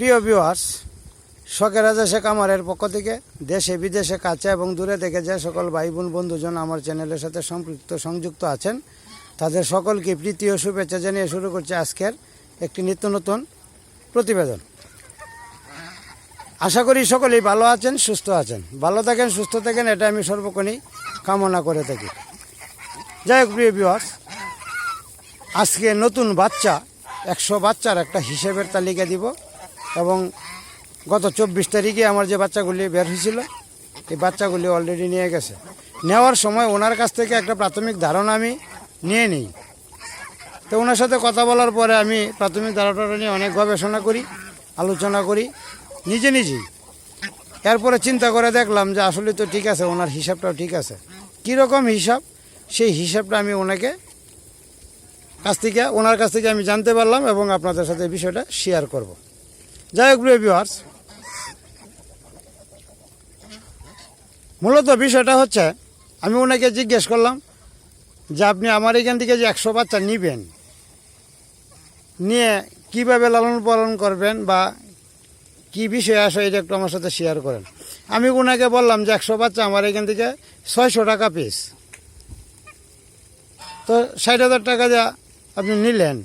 প্রিয় ভিউয়ার্স শখের রাজা শেখ আমারের পক্ষ থেকে দেশে, বিদেশে, কাছে এবং দূরে থেকে যে সকল ভাই বোন বন্ধুজন আমার চ্যানেলের সাথে সম্পৃক্ত, সংযুক্ত আছেন, তাদের সকলকে প্রীতি ও শুভেচ্ছা জানিয়ে শুরু করছে আজকের একটি নিত্য নতুন প্রতিবেদন। আশা করি সকলেই ভালো আছেন, সুস্থ আছেন। ভালো থাকেন, সুস্থ থাকেন এটা আমি সর্বক্ষণই কামনা করে থাকি। যাই হোক, প্রিয় ভিউয়ার্স আজকে নতুন বাচ্চা, একশো বাচ্চার একটা হিসেবের তালিকা দিব। এবং গত চব্বিশ তারিখে আমার যে বাচ্চাগুলি বের হয়েছিল, এই বাচ্চাগুলি অলরেডি নিয়ে গেছে। নেওয়ার সময় ওনার কাছ থেকে একটা প্রাথমিক ধারণা আমি নিয়ে নিই। তো ওনার সাথে কথা বলার পরে আমি প্রাথমিক ধারণাটা নিয়ে অনেক গবেষণা করি, আলোচনা করি, নিজে নিজেই। এরপরে চিন্তা করে দেখলাম যে আসলে তো ঠিক আছে, ওনার হিসাবটাও ঠিক আছে। কীরকম হিসাব? সেই হিসাবটা আমি ওনাকে কাছ থেকে, ওনার কাছ থেকে আমি জানতে পারলাম এবং আপনাদের সাথে বিষয়টা শেয়ার করব। যাই হোক ভিউয়ার্স মূলত বিষয়টা হচ্ছে, আমি ওনাকে জিজ্ঞেস করলাম যে আপনি আমার এখান থেকে যে একশো বাচ্চা নিবেন, নিয়ে কীভাবে লালন পালন করবেন বা কি বিষয়ে আসে এটা একটু আমার সাথে শেয়ার করেন। আমি ওনাকে বললাম যে একশো বাচ্চা আমার এখান থেকে ছয়শো টাকা পিস তো ষাট হাজার টাকা যা আপনি নিলেন,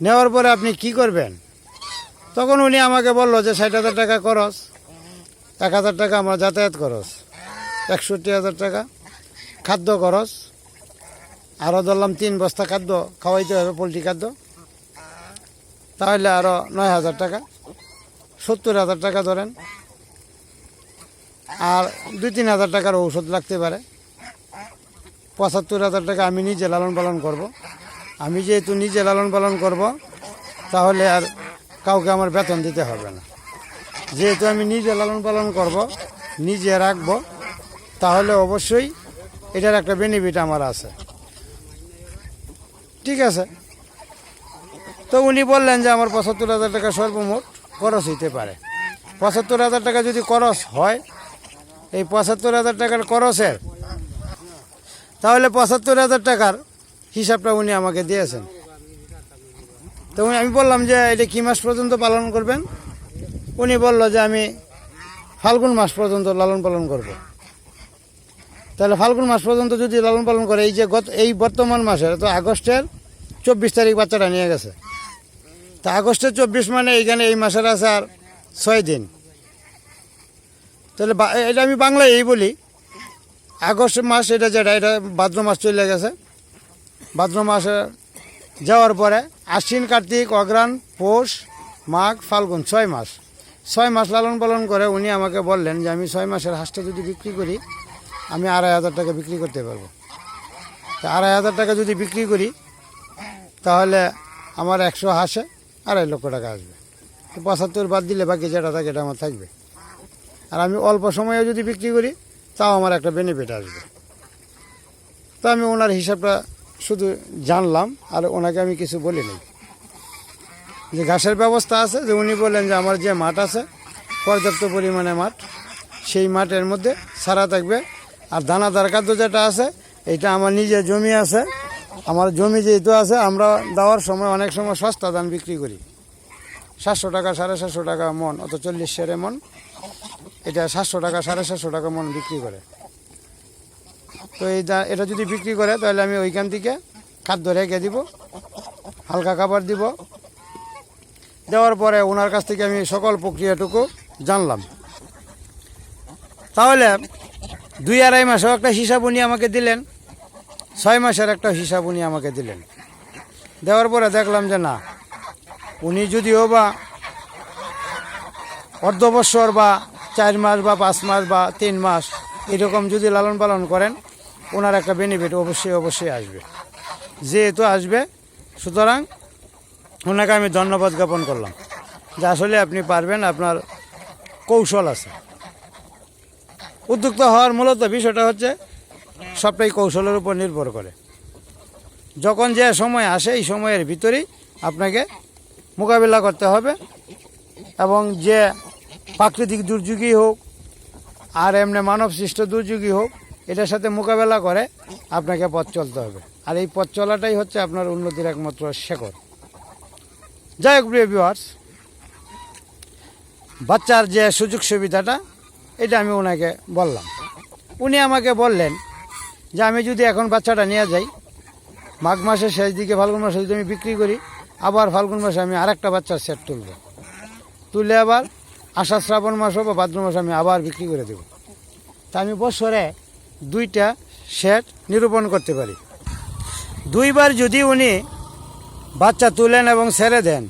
নেওয়ার পরে আপনি কি করবেন? তখন উনি আমাকে বলল যে ষাট হাজার টাকা খরচ, এক হাজার টাকা আমার যাতায়াত খরচ, একষট্টি হাজার টাকা খাদ্য খরচ আরও ধরলাম তিন বস্তা খাদ্য খাওয়াইতে হবে, পোলট্রি খাদ্য। তাহলে আরও নয় হাজার টাকা, সত্তর হাজার টাকা ধরেন। আর দুই তিন হাজার টাকার ঔষধ লাগতে পারে। পঁচাত্তর হাজার টাকা আমি নিজে লালন পালন করব। আমি যেহেতু নিজে লালন পালন করব, তাহলে আর কাউকে আমার বেতন দিতে হবে না। যেহেতু আমি নিজে লালন পালন করব, নিজে রাখব, তাহলে অবশ্যই এটার একটা বেনিফিট আমার আছে। ঠিক আছে? তো উনি বললেন যে আমার পঁচাত্তর হাজার টাকা সর্বমোট খরচ হইতে পারে। পঁচাত্তর হাজার টাকা যদি খরচ হয়, এই পঁচাত্তর হাজার টাকার খরচের, তাহলে পঁচাত্তর হাজার টাকার হিসাবটা উনি আমাকে দিয়েছেন। তো উনি আমি বললাম যে, এটা কি মাস পর্যন্ত পালন করবেন? উনি বলল যে, আমি ফাল্গুন মাস পর্যন্ত লালন পালন করব। তাহলে ফাল্গুন মাস পর্যন্ত যদি লালন পালন করে, এই যে গত এই বর্তমান মাসের তো আগস্টের চব্বিশ তারিখ বাচ্চাটা নিয়ে গেছে। তা আগস্টের চব্বিশ মানে এইখানে এই মাসের আছে আর ছয় দিন। তাহলে এটা আমি বাংলায় এই বলি। আগস্ট মাস এটা যেটা, এটা ভাদ্র মাস চলে গেছে। ভাদ্র মাসে যাওয়ার পরে আশ্বিন, কার্তিক, অগ্রাণ, পৌষ, মাঘ, ফাল্গুন, ছয় মাস। ছয় মাস লালন পালন করে উনি আমাকে বললেন যে, আমি ছয় মাসের হাঁসটা যদি বিক্রি করি, আমি আড়াই হাজার টাকা বিক্রি করতে পারব। তা আড়াই হাজার টাকা যদি বিক্রি করি, তাহলে আমার একশো হাঁসে আড়াই লক্ষ টাকা আসবে। পঁচাত্তর বাদ দিলে বাকি যেটা থাকে, এটা আমার থাকবে। আর আমি অল্প সময়ে যদি বিক্রি করি, তাও আমার একটা বেনিফিট আসবে। তো আমি ওনার হিসাবটা শুধু জানলাম, আর ওনাকে আমি কিছু বলি নাই। যে ঘাসের ব্যবস্থা আছে, যে উনি বললেন যে আমার যে মাঠ আছে, পর্যাপ্ত পরিমাণে মাঠ, সেই মাঠের মধ্যে সারা থাকবে। আর দানাদার খাদ্য যেটা আছে, এটা আমার নিজের জমি আছে, আমার জমি যেহেতু আছে, আমরা দেওয়ার সময় অনেক সময় সস্তা দান বিক্রি করি। সাতশো টাকা, সাড়ে সাতশো টাকা মন অত চল্লিশ সেরে মন, এটা সাতশো টাকা, সাড়ে সাতশো টাকা মন বিক্রি করে। তো এই এটা যদি বিক্রি করে, তাহলে আমি ওইখান থেকে খাদ্য রেখে দিব। হালকা খাবার দিব। দেওয়ার পরে ওনার কাছ থেকে আমি সকল প্রক্রিয়াটুকু জানলাম। তাহলে দুই আড়াই মাসেও একটা হিসাব উনি আমাকে দিলেন। ছয় মাসের একটা হিসাব উনি আমাকে দিলেন। দেওয়ার পরে দেখলাম যে না, উনি যদিও বা অর্ধ বৎসর বা চার মাস বা পাঁচ মাস বা তিন মাস এরকম যদি লালন পালন করেন, ওনার একটা বেনিফিট অবশ্যই অবশ্যই আসবে। যেহেতু আসবে, সুতরাং ওনাকে আমি ধন্যবাদ জ্ঞাপন করলাম। যে আসলে আপনি পারবেন, আপনার কৌশল আছে। উদ্যুক্ত হওয়ার মূলত বিষয়টা হচ্ছে, সবটাই কৌশলের উপর নির্ভর করে। যখন যে সময় আসে, এই সময়ের ভিতরেই আপনাকে মোকাবিলা করতে হবে এবং যে প্রাকৃতিক দুর্যোগই হোক আর এমনি মানব সৃষ্ট দুর্যোগই হোক, এটার সাথে মোকাবেলা করে আপনাকে পথ চলতে হবে। আর এই পথ চলাটাই হচ্ছে আপনার উন্নতির একমাত্র শেকড়। যাই হোক, প্রিয় ভিওয়ার্স বাচ্চার যে সুযোগ সুবিধাটা, এটা আমি ওনাকে বললাম। উনি আমাকে বললেন যে, আমি যদি এখন বাচ্চাটা নিয়ে যাই, মাঘ মাসের শেষ দিকে ফাল্গুন মাসে যদি আমি বিক্রি করি, আবার ফাল্গুন মাসে আমি আরেকটা বাচ্চার সেট তুলব। তুলে আবার আষাঢ় শ্রাবণ মাস বা ভাদ্র মাসে আমি আবার বিক্রি করে দেব। তা আমি বছরে দুইটা সেট নিরূপণ করতে পারি। দুইবার যদি উনি বাচ্চা তুলেন এবং ছেড়ে দেন,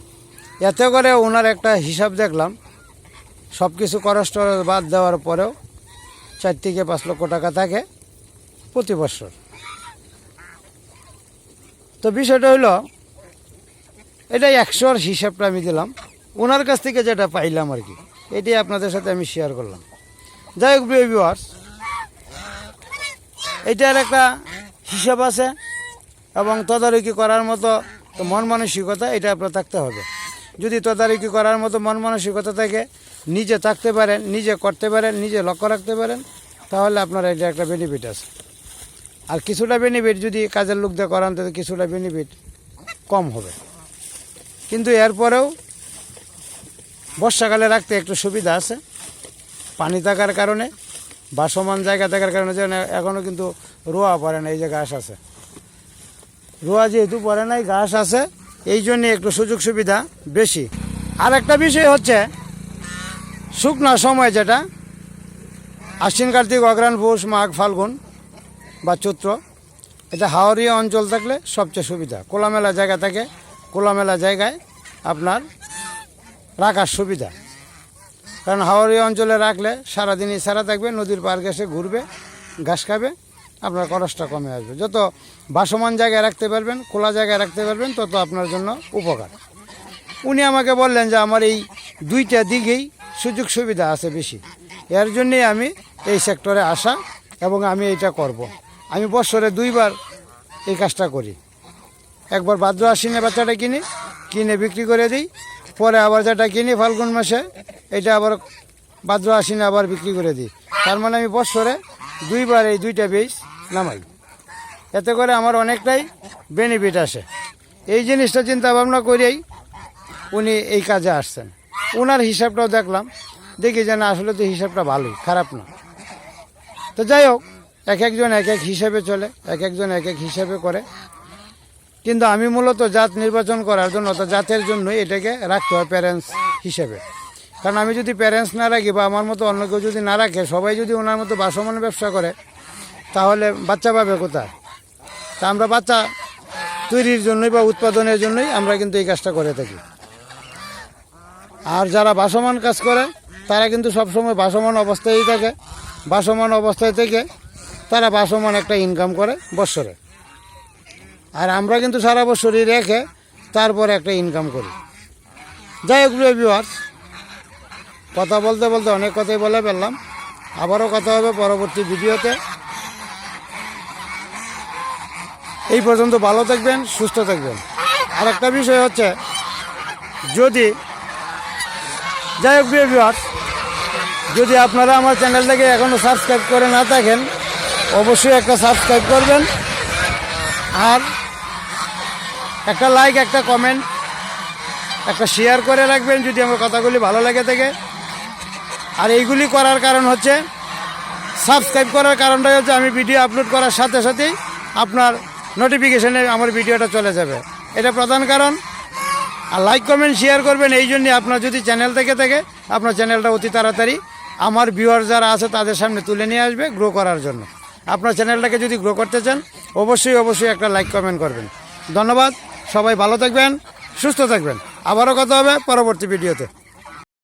এতে করে ওনার একটা হিসাব দেখলাম। সব কিছু খরচ বাদ দেওয়ার পরেও চার থেকে পাঁচ লক্ষ টাকা থাকে প্রতি বছর। তো বিষয়টা হইল এটা একশোর হিসাবটা আমি দিলাম। ওনার কাছ থেকে যেটা পাইলাম আর কি। এটাই আপনাদের সাথে আমি শেয়ার করলাম। যাই হোক ভিউয়ার্স এটার একটা হিসাব আছে এবং তদারকি করার মতো মন মানসিকতা এটা আপনার থাকতে হবে। যদি তদারকি করার মতো মন মানসিকতা থাকে, নিজে থাকতে পারেন, নিজে করতে পারেন, নিজে লক্ষ্য রাখতে পারেন, তাহলে আপনার এটা একটা বেনিফিট আছে। আর কিছুটা বেনিফিট যদি কাজের লোক দিয়ে করান, তাহলে কিছুটা বেনিফিট কম হবে। কিন্তু এরপরেও বর্ষাকালে রাখতে একটু সুবিধা আছে। পানি থাকার কারণে বা সমান জায়গা থাকার কারণে যেন এখনও কিন্তু রোয়া পড়ে না, এই যে ঘাস আছে। রোয়া যেহেতু পড়ে নাই, ঘাস আছে, এই জন্যে একটু সুযোগ সুবিধা বেশি। আর একটা বিষয় হচ্ছে, শুকনা সময় যেটা, আশ্বিন কার্তিক অগ্রাণ পৌষ, মাঘ, ফাল্গুন বা চৈত্র, এটা হাওড়িয়া অঞ্চল থাকলে সবচেয়ে সুবিধা। খোলামেলা জায়গা থাকে, খোলামেলা জায়গায় আপনার রাখার সুবিধা। কারণ হাওড়িয়া অঞ্চলে রাখলে সারাদিনই সারা থাকবে, নদীর পার গেছে ঘুরবে, ঘাস খাবে, আপনার খরচটা কমে আসবে। যত বাসমান জায়গায় রাখতে পারবেন, খোলা জায়গায় রাখতে পারবেন, তত আপনার জন্য উপকার। উনি আমাকে বললেন যে, আমার এই দুইটা দিকেই সুযোগ সুবিধা আছে বেশি। এর জন্যেই আমি এই সেক্টরে আসা এবং আমি এটা করব। আমি বছরে দুইবার এই কাজটা করি। একবার ভাদ্র আশ্বিনে বাচ্চাটা কিনি, কিনে বিক্রি করে দিই পরে আবার যেটা কিনি ফাল্গুন মাসে, এটা আবার ভাদ্র আশ্বিনে আবার বিক্রি করে দিই। তার মানে আমি বছরে দুইবার এই দুইটা বীজ নামাই। এতে করে আমার অনেকটাই বেনিফিট আসে। এই জিনিসটা চিন্তা ভাবনা করেই উনি এই কাজে আসছেন। ওনার হিসাবটাও দেখলাম, দেখি যে না আসলে তো হিসাবটা ভালোই, খারাপ না। তো যাই হোক, এক একজন এক এক হিসাবে চলে, এক একজন এক এক হিসাবে করে। কিন্তু আমি মূলত জাত নির্বাচন করার জন্য তো জাতের জন্যই এটাকে রাখতে হয় প্যারেন্টস হিসেবে। কারণ আমি যদি প্যারেন্টস না রাখি বা আমার মতো অন্য কেউ যদি না রাখে, সবাই যদি ওনার মতো বাসমান ব্যবসা করে, তাহলে বাচ্চা পাবে কোথায়? তা আমরা বাচ্চা তৈরির জন্যই বা উৎপাদনের জন্যই আমরা কিন্তু এই কাজটা করে থাকি। আর যারা বাসমান কাজ করে, তারা কিন্তু সবসময় বাসমান অবস্থায়ই থাকে। বাসমান অবস্থায় থেকে তারা বাসমান একটা ইনকাম করে বৎসরে। আর আমরা কিন্তু সারা বছরই রেখে তারপরে একটা ইনকাম করি। যাই হোক ভিউয়ার্স কথা বলতে বলতে অনেক কথাই বলে ফেললাম। আবারও কথা হবে পরবর্তী ভিডিওতে। এই পর্যন্ত ভালো থাকবেন, সুস্থ থাকবেন। আর একটা বিষয় হচ্ছে, যদি যাই হোক ভিউয়ার্স যদি আপনারা আমার চ্যানেলটাকে এখনও সাবস্ক্রাইব করে না থাকেন, অবশ্যই একটা সাবস্ক্রাইব করবেন। আর একটা লাইক একটা কমেন্ট একটা শেয়ার করে রাখবেন যদি আমার কথাগুলি ভালো লাগে থাকে। আর এইগুলি করার কারণ হচ্ছে সাবস্ক্রাইব করার কারণটাই হচ্ছে আমি ভিডিও আপলোড করার সাথে সাথেই আপনার নোটিফিকেশনে আমার ভিডিওটা চলে যাবে। এটা প্রধান কারণ। আর লাইক কমেন্ট শেয়ার করবেন, এই জন্যে আপনার যদি চ্যানেল থেকে থাকে, আপনার চ্যানেলটা অতি তাড়াতাড়ি আমার ভিউয়ার যারা আছে তাদের সামনে তুলে নিয়ে আসবে গ্রো করার জন্য। আপনার চ্যানেলটাকে যদি গ্রো করতে চান, অবশ্যই অবশ্যই একটা লাইক কমেন্ট করবেন। ধন্যবাদ। সবাই ভালো থাকবেন সুস্থ থাকবেন। আবারও কথা হবে পরবর্তী ভিডিওতে।